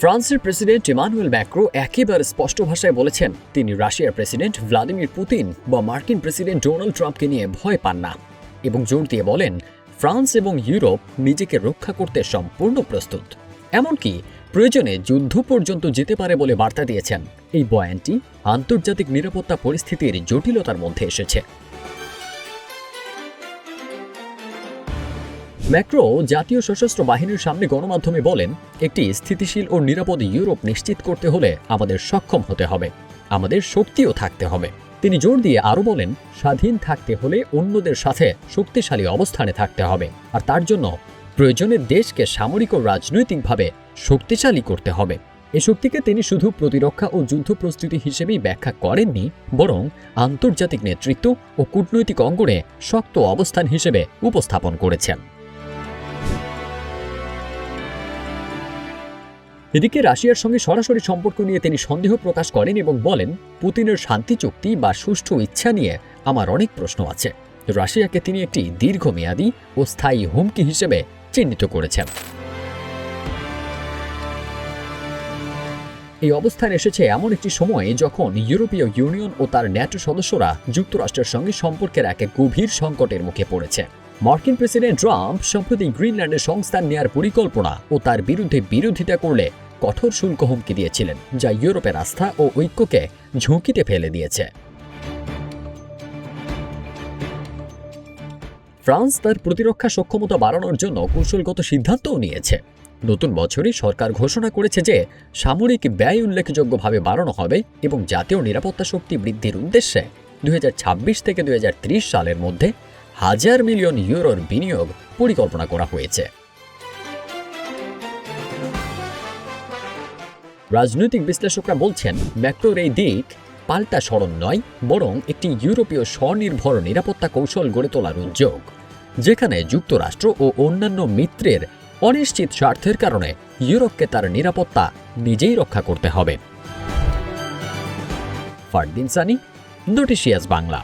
ফ্রান্সের president Emmanuel Macron একেবারে স্পষ্ট ভাষায় বলেছেন, তিনি রাশিয়ার প্রেসিডেন্ট ভ্লাদিমির পুতিন বা মার্কিন প্রেসিডেন্ট ডোনাল্ড ট্রাম্পকে নিয়ে ভয় পান না এবং জোর দিয়ে বলেন, ফ্রান্স এবং ইউরোপ নিজেকে রক্ষা করতে সম্পূর্ণ প্রস্তুত। এমনকি প্রয়োজনে যুদ্ধ পর্যন্ত যেতে পারে বলে বার্তা দিয়েছেন। এই বয়ানটি আন্তর্জাতিক নিরাপত্তা পরিস্থিতির জটিলতার মধ্যে এসেছে। ম্যাক্রো জাতীয় সশস্ত্র বাহিনীর সামনে গণমাধ্যমে বলেন, একটি স্থিতিশীল ও নিরাপদ ইউরোপ নিশ্চিত করতে হলে আমাদের সক্ষম হতে হবে, আমাদের শক্তিও থাকতে হবে। তিনি জোর দিয়ে আরও বলেন, স্বাধীন থাকতে হলে অন্যদের সাথে শক্তিশালী অবস্থানে থাকতে হবে, আর তার জন্য প্রয়োজনে দেশকে সামরিক ও রাজনৈতিকভাবে শক্তিশালী করতে হবে। এ শক্তিকে তিনি শুধু প্রতিরক্ষা ও যুদ্ধ প্রস্তুতি হিসেবেই ব্যাখ্যা করেননি, বরং আন্তর্জাতিক নেতৃত্ব ও কূটনৈতিক অঙ্গনে শক্ত অবস্থান হিসেবে উপস্থাপন করেছেন। এদিকে রাশিয়ার সঙ্গে সরাসরি সম্পর্ক নিয়ে তিনি সন্দেহ প্রকাশ করেন এবং বলেন, পুতিনের শান্তি চুক্তি বা সুষ্ঠু ইচ্ছা নিয়ে আমার অনেক প্রশ্ন আছে। রাশিয়াকে তিনি একটি দীর্ঘমেয়াদী ও স্থায়ী হুমকি হিসেবে চিহ্নিত করেছেন। এই অবস্থান এসেছে এমন একটি সময়ে যখন ইউরোপীয় ইউনিয়ন ও তার ন্যাটো সদস্যরা যুক্তরাষ্ট্রের সঙ্গে সম্পর্কের এক গভীর সংকটের মুখে পড়েছে। মার্কিন প্রেসিডেন্ট ট্রাম্প, সম্প্রতি গ্রিনল্যান্ডের সংস্থান নেয়ার পরিকল্পনা ও তার বিরুদ্ধে বিরোধিতা করলে কঠোর শুল্ক হুমকি দিয়েছিলেন, যা ইউরোপের আস্থা ও ঐক্যকে ঝুঁকিতে ফেলে দিয়েছে। ফ্রান্স তার প্রতিরক্ষা সক্ষমতা বাড়ানোর জন্য কৌশলগত সিদ্ধান্তও নিয়েছে। নতুন বছরে সরকার ঘোষণা করেছে যে, সামরিক ব্যয় উল্লেখযোগ্যভাবে বাড়ানো হবে এবং জাতীয় নিরাপত্তা শক্তি বৃদ্ধির উদ্দেশ্যে দুই হাজার ছাব্বিশ থেকে দুই হাজার ত্রিশ সালের মধ্যে হাজার মিলিয়ন ইউরোর বিনিয়োগ পরিকল্পনা করা হয়েছে। রাজনৈতিক বিশ্লেষকরা বলছেন ম্যাক্রোর এই দিক পাল্টা স্মরণ নয়, বরং একটি ইউরোপীয় স্বনির্ভর নিরাপত্তা কৌশল গড়ে তোলার উদ্যোগ, যেখানে যুক্তরাষ্ট্র ও অন্যান্য মিত্রের অনিশ্চিত স্বার্থের কারণে ইউরোপকে তার নিরাপত্তা নিজেই রক্ষা করতে হবে। ফারদিন সানি, নোটিশিয়াস বাংলা।